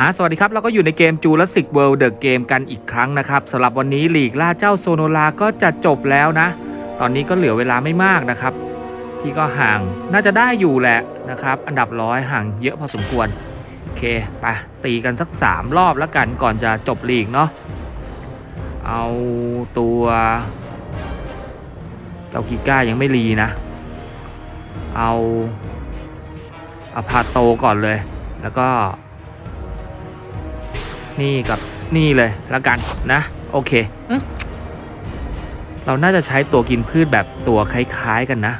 อ่าสวัสดีครับ เราก็อยู่ในเกม Jurassic World The Game กันอีกครั้งนะครับสำหรับวันนี้หลีกล่าเจ้าโซโนลาก็จะจบแล้วนะ ตอนนี้ก็เหลือเวลาไม่มากนะครับ พี่ก็ห่างน่าจะได้อยู่แหละนะครับ อันดับร้อยห่างเยอะพอสมควร โอเคไปตีกันสัก 3 รอบแล้วกันก่อนจะจบลีกเนาะเอาตัว เจ้ากิก้ายังไม่รีนะ เอาอาพาโตก่อนเลย แล้วก็ นี่กับนี่เลยแล้วกันนะ โอเคเอ๊ะเราน่าจะใช้ตัวกินพืชแบบตัวคล้าย ๆกันนะ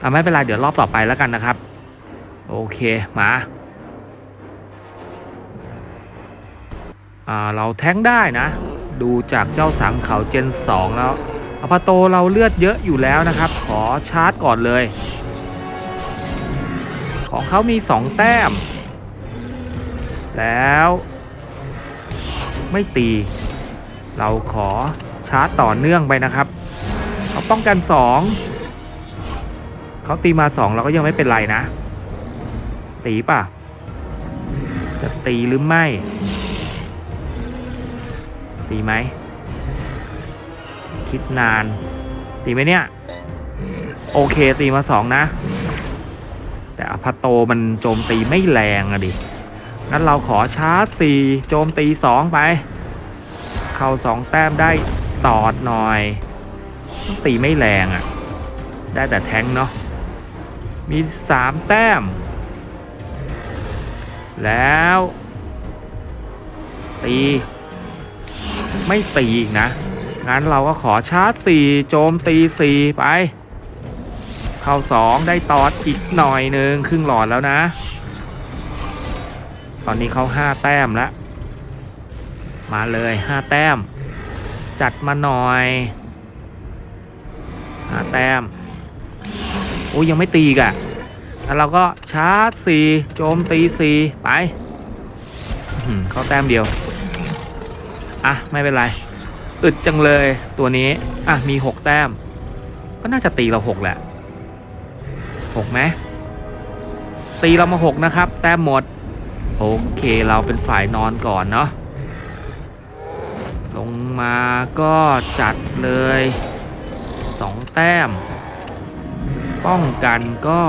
เอาไม่เป็นไรเดี๋ยวรอบต่อไปแล้วกันนะครับ โอเคมาอ่าเราแท้งได้นะ ดูจากเจ้าสังเขาเจน 2 แล้ว อพาโตเราเลือดเยอะอยู่แล้วนะครับ ขอชาร์จก่อนเลย ของเขามี 2 แต้ม แล้ว ไม่ตี เราขอชาร์จต่อเนื่องไปนะครับเขาป้องกัน 2 เขาตีมา 2 เราก็ยังไม่เป็นไรนะ ตีป่ะ จะตีหรือไม่ ตีไหม คิดนาน ตีไหมเนี่ย โอเคตีมา2นะ แต่อพาโตมันโจมตีไม่แรงอะดิ งั้นเราขอชาร์จ4โจมตี2ไป เข้า2แต้มได้ตอดหน่อย ตีไม่แรงอะได้แต่แทงเนาะ มี3แต้ม แล้วตีไม่ตีอีกนะ งั้นเราก็ขอชาร์จ 4 โจมตี 4 ไป เข้า 2 ได้ตอดอีกหน่อยหนึ่งครึ่งหลอดแล้วนะ ตอนนี้เขาห้าแต้มแล้ว มาเลยห้าแต้ม จัดมาหน่อยห้าแต้ม โอ้ยยังไม่ตีกะแล้วเราก็ชาร์จสี่โจมตีสี่ไป เขาแต้มเดียว อะ ไม่เป็นไร อึดจังเลยตัวนี้ อะ มีหกแต้ม ก็น่าจะตีเราหกแหละหกไหมตีเรามาหกนะครับ แต้มหมด โอเคเราเป็นฝ่ายนอนก่อนเนาะลงมาก็จัดเลย 2 แต้ม ป้องกันก็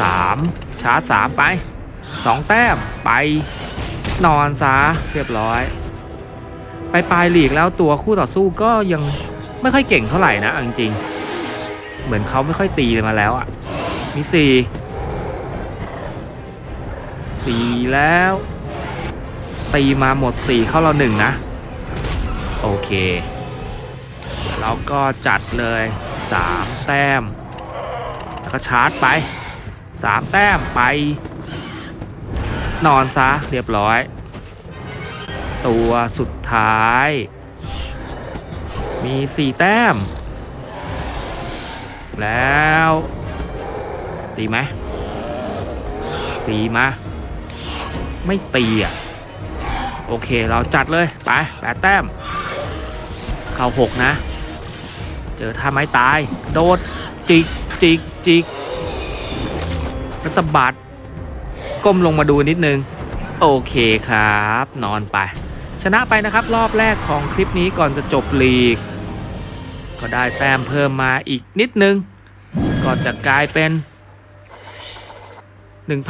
3 ชาร์จ 3 ไป 2 แต้มไปนอนซะเรียบร้อย ไปปลายหลีกแล้วตัวคู่ต่อสู้ก็ยังไม่ค่อยเก่งเท่าไหร่นะอจริงๆเหมือนเขาไม่ค่อยตีเลยมาแล้วอะ่ะมีสี่สี่แล้วตีมาหมดสี่เข้าเราหนึ่งนะ โอเคเราก็จัดเลยสามแต้ม แล้วก็ชาร์จไปสามแต้มไป นอนซะเรียบร้อย ตัวสุด ท้าย มีสี่แต้ม แล้วตีไหมสีมาไม่ตีอะ โอเคเราจัดเลย ไปแปดแต้ม เข้าหกนะ เจอท่าไม้ตาย โดด จิกจิกจิกแล้วสะบัด ก้มลงมาดูนิดนึง โอเคครับ นอนไป ชนะไปนะครับรอบแรกของคลิปนี้ก่อนจะจบลีก ก็ได้แต้มเพิ่มมาอีกนิดนึงก่อนจะกลายเป็น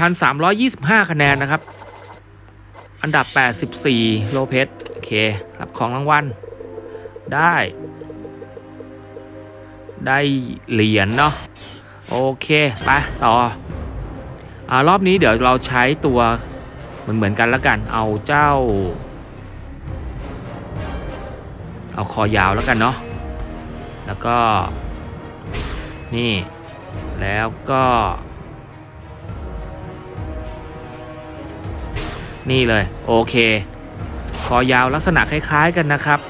1,325 คะแนนนะครับ อันดับ 84 โลเพสโอเครับของรางวัล ได้ ได้เหรียญเนาะโอเค ไป ต่ออรอบนี้เดี๋ยวเราใช้ตัวเหมือนเหมือนกันแล้วกันเอาเจ้า เอาคอยาวแล้วกันเนาะแล้วก็ นี่ แล้วก็ นี่เลย โอเค คอยาวลักษณะคล้ายๆกันนะครับ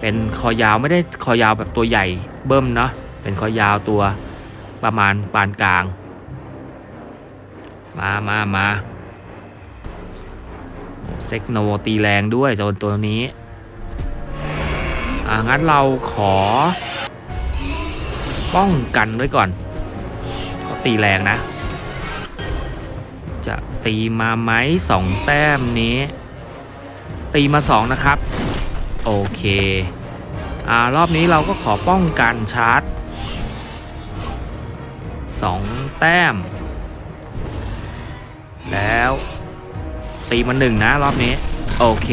เป็นคอยาวไม่ได้คอยาวแบบตัวใหญ่เบิ่มเนาะเป็นคอยาวตัวประมาณปานกลาง มามามาเซ็กโนตีแรงด้วยโซนตัวนี้ อ่างั้นเราขอ ป้องกันไว้ก่อนเขาตีแรงนะ จะตีมาไหมสองแต้มนี้ ตีมาสองนะครับ โอเค อ่ารอบนี้เราก็ขอป้องกันชาร์จสองแต้ม แล้ว ตีมาหนึ่งนะรอบนี้ โอเค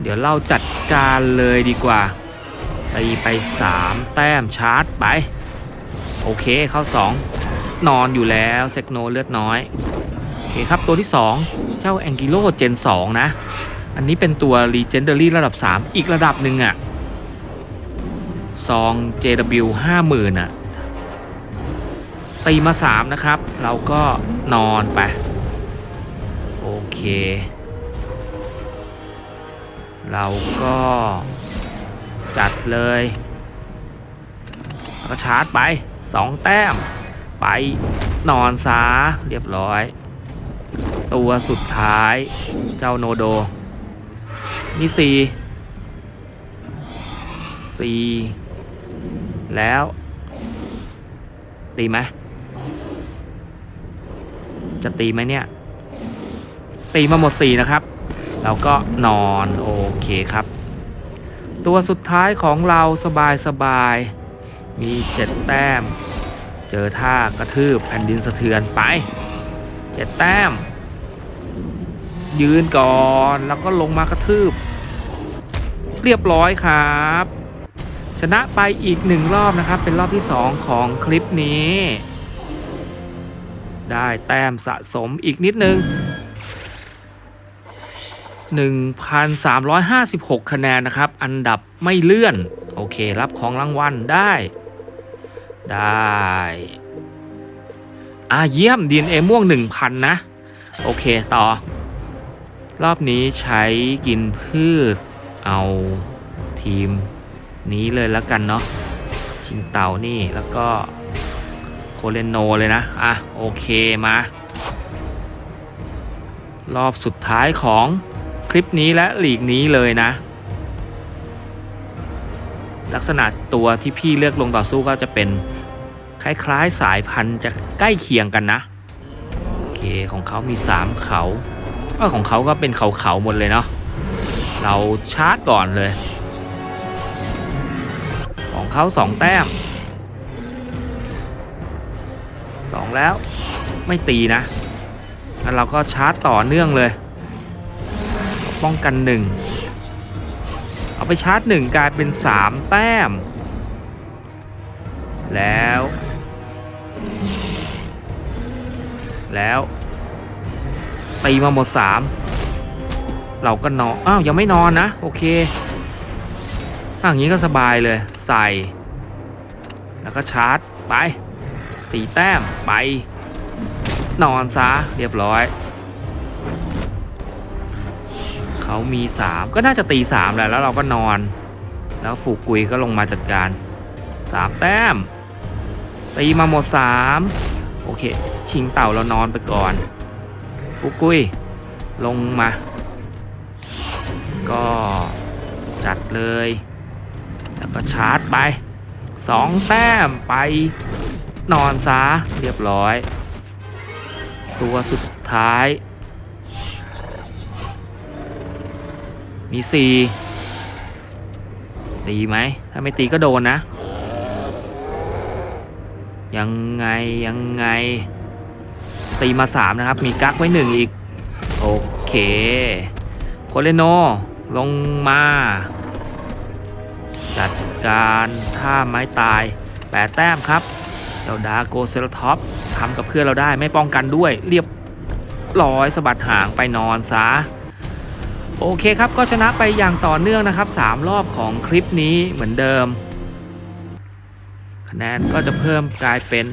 เดี๋ยวเราจัดการเลยดีกว่าตีไปสามแต้มชาร์จไป โอเคเข้าสองนอนอยู่แล้วเซกโนเลือดน้อย โอเคครับตัวที่ 2 เจ้าแองกิโลเจน 2 นะ อันนี้เป็นตัว Legendary ระดับ 3 อีกระดับหนึ่งอะซอง JW 50,000อะตีมา 3 นะครับ เราก็นอนไป โอเค เราก็จัดเลยแล้วก็ชาร์จไป 2 แต้ม ไปนอนซาเรียบร้อย ตัวสุดท้ายเจ้าโนโดนี่สี่สี่แล้วตีไหมจะตีไหมเนี่ย ตีมาหมดสี่นะครับ เราก็นอนโอเคครับ ตัวสุดท้ายของเราสบายสบายๆมีเจ็ดแต้ม เจอท่ากระทืบแผ่นดินสะเทือนไปเจ็ดแต้ม ยืนก่อนแล้วก็ลงมากระทืบ เรียบร้อยครับ ชนะไปอีกหนึ่งรอบนะครับ เป็นรอบที่2ของคลิปนี้ ได้แต้มสะสมอีกนิดนึง 1,356 คะแนนนะครับ อันดับไม่เลื่อน โอเค รับของรางวัลได้ ได้อ่าเยี่ยม DNA ม่วง 1,000 นะ โอเค ต่อ รอบนี้ใช้กินพืช เอาทีมนี้เลยแล้วกันเนาะ ชิงเต่านี่ แล้วก็โคเลนโนเลยนะ อะ โอเค มารอบสุดท้ายของ ลิปนี้และหลีกนี้เลยนะ ลักษณะตัวที่พี่เลือกลงต่อสู้ก็จะเป็นคล้ายๆสายพันธุ์จะใกล้เคียงกันนะโอเคของเขามี 3 เขาเออของเขาก็เป็นเขาเขาๆหมดเลยเนาะเราชาร์จก่อนเลย ของเขาสองแต้มสองแล้วไม่ตีนะแล้วเราก็ชาร์จต่อเนื่องเลย ป้องกันหนึ่งเอาไปชาร์จหนึ่งกลายเป็นสามแต้ม แล้ว แล้วตีมาหมดสามเราก็นอน อ้าว ยังไม่นอนนะ โอเคอย่างนี้ก็สบายเลยใส่ แล้วก็ชาร์จไปสีแต้มไป นอนซะเรียบร้อย เขามีสามก็น่าจะตีสามแหละแล้วเราก็นอน แล้วฝูกุยก็ลงมาจัดการสามแต้ม ตีมาหมดสามโอเค ชิงเต่าเรานอนไปก่อนฟุกุย ลงมา ก็จัดเลย แล้วก็ชาร์จไปสองแต้มไปนอนซะเรียบร้อย ตัวสุดท้าย มีสี่ตีไหม ถ้าไม่ตีก็โดนนะ ยังไงยังไง ตีมาสามนะครับ มีกั๊กไว้หนึ่งอีก โอเค โคเลโน ลงมา จัดการท่าไม้ตายแปดแต้มครับ เจ้าดาโกเซลท็อปทำกับเพื่อนเราได้ไม่ป้องกันด้วย เรียบร้อยสะบัดหางไปนอนซะ โอเคครับก็ชนะไปอย่างต่อเนื่องนะครับ 3 รอบของคลิปนี้เหมือนเดิม คะแนนก็จะเพิ่มกลายเป็น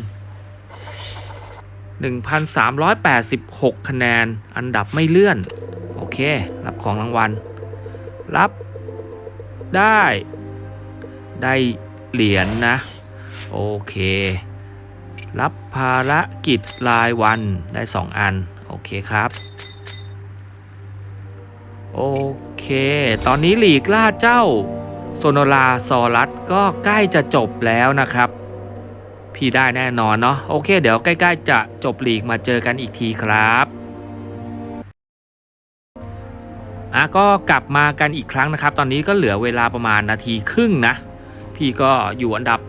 1,386 คะแนนอันดับไม่เลื่อน โอเค รับของรางวัล รับได้ ได้เหรียญนะโอเค รับภารกิจรายวันได้ 2 อัน โอเคครับ โอเค ตอนนี้หลีกล่าเจ้า โซโนลาซอรัสก็ใกล้จะจบแล้วนะครับ พี่ได้แน่นอนเนาะโอเค เดี๋ยวใกล้ ๆ จะจบหลีกมาเจอกันอีกทีครับอะก็กลับมากันอีกครั้งนะครับ ตอนนี้ก็เหลือเวลาประมาณนาทีครึ่งนะ พี่ก็อยู่อันดับ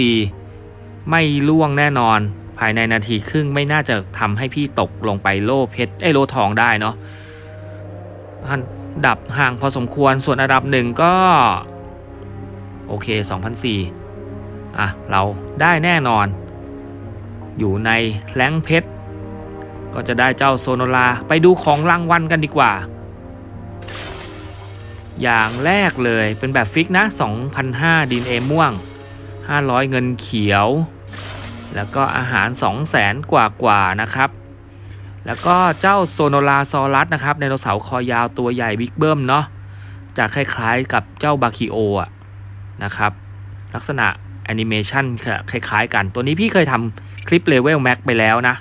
84 ไม่ล่วงแน่นอน ภายในนาทีครึ่งไม่น่าจะทำให้พี่ตกลงไปโล่เพชรไอโลทองได้เนาะ อันดับห่างพอสมควรส่วนอันดับหนึ่งก็ โอเค 2004อะ เราได้แน่นอน อยู่ในแรงเพชร ก็จะได้เจ้าโซโนลาไปดูของรางวัลกันดีกว่า อย่างแรกเลยเป็นแบบฟิกนะ2,500ดินเอม่วง 500 เงินเขียว แล้วก็อาหาร 200,000กว่ากว่านะครับ แล้วก็เจ้าโซโนลาซอรัสนะครับไดโนเสาร์คอยาวตัวใหญ่บิ๊กเบิ้มเนาะจะคล้ายๆกับเจ้าบาคิโออะนะครับ ลักษณะแอนิเมชันคล้ายๆ กัน ตัวนี้พี่เคยทำคลิปเลเวลแม็กไปแล้วนะ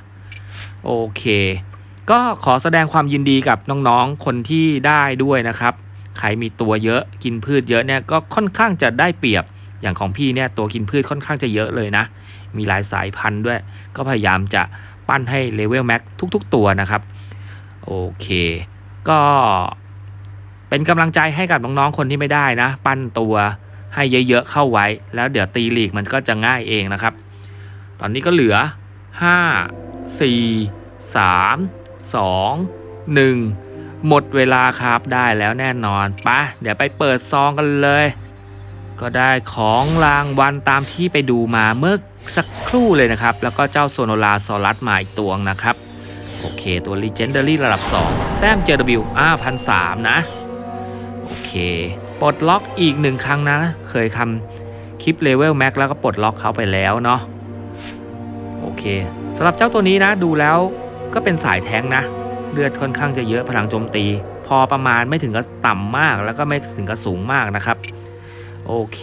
โอเค ก็ขอแสดงความยินดีกับน้องๆ คนที่ได้ด้วยนะครับ ใครมีตัวเยอะกินพืชเยอะเนี่ยก็ค่อนข้างจะได้เปรียบอย่างของพี่เนี่ยตัวกินพืชค่อนข้างจะเยอะเลยนะ มีหลายสายพันธุ์ด้วย ก็พยายามจะ ปั้นให้เลเวลแม็กทุก ๆ ตัวนะครับ โอเค ก็เป็นกำลังใจให้กับน้องๆคนที่ไม่ได้นะ ปั้นตัวให้เยอะ ๆ เข้าไว้ แล้วเดี๋ยวตีลีกมันก็จะง่ายเองนะครับ ตอนนี้ก็เหลือ 5 4 3 2 1 หมดเวลาครับได้แล้วแน่นอนปะเดี๋ยวไปเปิดซองกันเลย ก็ได้ของรางวัลตามที่ไปดูมาเมื่อ สักครู่เลยนะครับ แล้วก็เจ้าโซโนลาซอรัสมาอีกตัวนะครับ โอเคตัว Legendary ระดับ 2 แต้ม JW อ่าพันสามนะ โอเค ปลดล็อกอีกหนึ่งครั้งนะ เคยทำคลิปเลเวลแม็กแล้วก็ปลดล็อกเขาไปแล้วเนาะโอเคสำหรับเจ้าตัวนี้นะดูแล้วก็เป็นสายแท้งนะ เลือดค่อนข้างจะเยอะพลังโจมตี พอประมาณไม่ถึงกับต่ำมากแล้วก็ไม่ถึงกับสูงมากนะครับ โอเค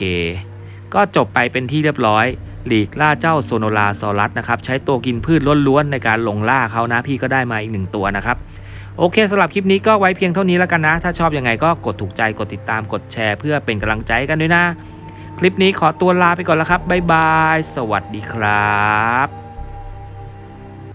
ก็จบไปเป็นที่เรียบร้อย หลีกล่าเจ้าโซโนลาซอรัสนะครับใช้ตัวกินพืชล้วนๆในการลงล่าเขานะ พี่ก็ได้มาอีกหนึ่งตัวนะครับโอเคสำหรับคลิปนี้ก็ไว้เพียงเท่านี้แล้วกันนะ ถ้าชอบยังไงก็กดถูกใจกดติดตามกดแชร์ เพื่อเป็นกำลังใจกันด้วยนะ คลิปนี้ขอตัวลาไปก่อนแล้วครับบ๊ายบาย สวัสดีครับ